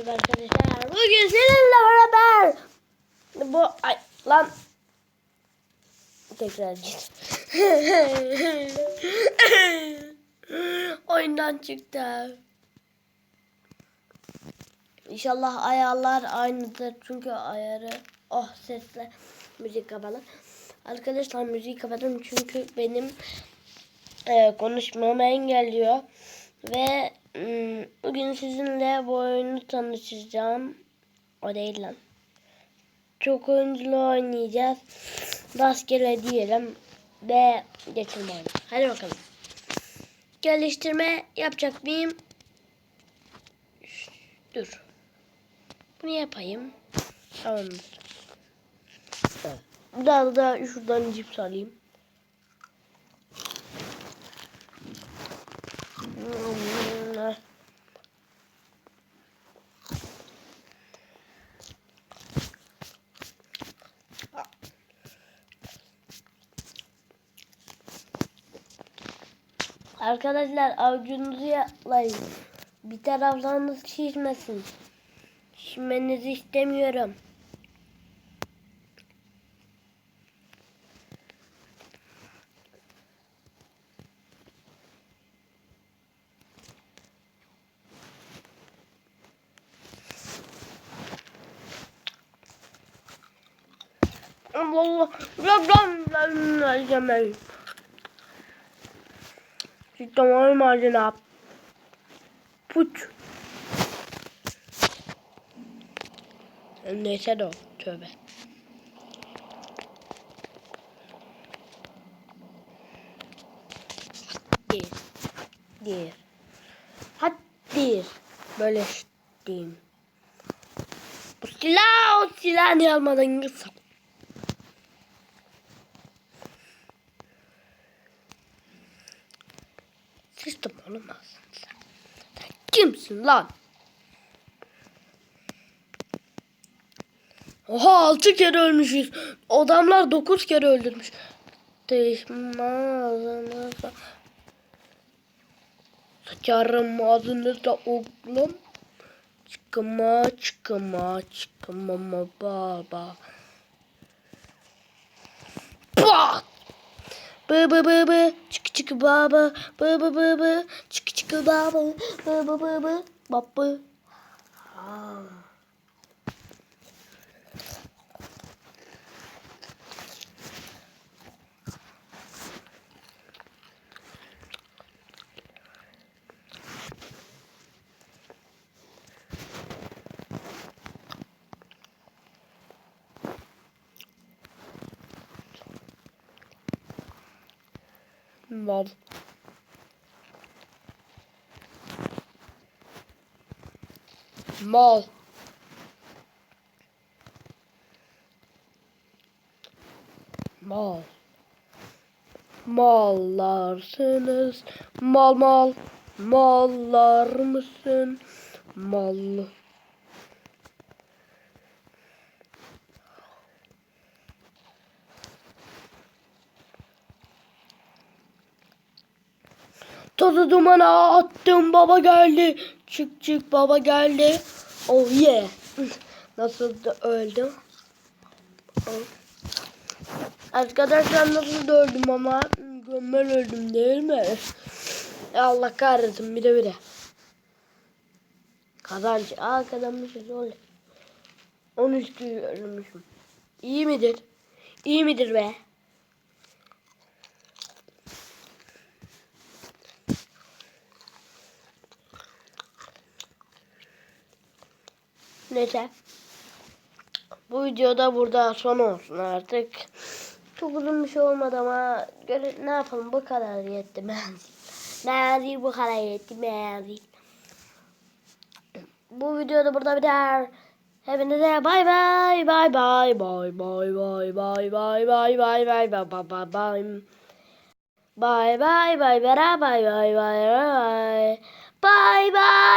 Arkadaşlar bugün sizinle beraber bu ay lan tekrar git. Oyundan çıktı. İnşallah ayarlar aynıdır çünkü ayarı oh sesle müzik kapalı. Arkadaşlar müziği kapadım çünkü benim e, konuşmamı engelliyor ve bugün sizinle bu oyunu tanışacağım. O değil lan. Çok oyunculu oynayacağız. Rastgele diyelim ve geçelim oyunu. Hadi bakalım. Geliştirme yapacak mıyım? Dur. Bunu yapayım. Tamamdır. Biraz da şuradan cips alayım. Arkadaşlar avucunuzu yalayın. Bir taraflarınız şişmesin. Şişmenizi istemiyorum. Allah Allah. Reklam vermeyeceğim. Cidden Tamamen macera. Puç. Neyse de o. Tövbe. Dir. Dir. Hat dir. Böyle diyeyim. O silah o silah ne almadan gitsin. Sıçtım olamazsın sen. Sen kimsin lan? Oha altı kere ölmüşüz. Adamlar dokuz kere öldürmüş. Değişmez. Sıçarım ağzınıza oğlum. Çıkma çıkma çıkma baba. Pat! Bı bı bı bı çıkı baba baba baba çıkı çıkı baba baba baba baba. Mal. Mal. Mal. Mallarsınız. Mal mal. Mallar mısın? Mal. Tozu dumana attım baba geldi. Çık çık baba geldi. Oh yeah. Nasıl da öldüm. Arkadaşlar nasıl da öldüm ama gömmel öldüm değil mi? Allah kahretsin bir de bir de. Kazanç. Aa kazanmışız oley. 13 kişi ölmüşüm. İyi midir? İyi midir be? Neyse. Bu videoda burada son olsun artık. Çok uzun bir şey olmadı ama göre, ne yapalım bu kadar yetti menzil. Menzil bu kadar yetti menzil. Bu videoda burada biter. Hepinize bay bay bay bay bay bay bay bay bay bay bay bay bay bay bay Bye bye bye bye bye bye bye bye bye bye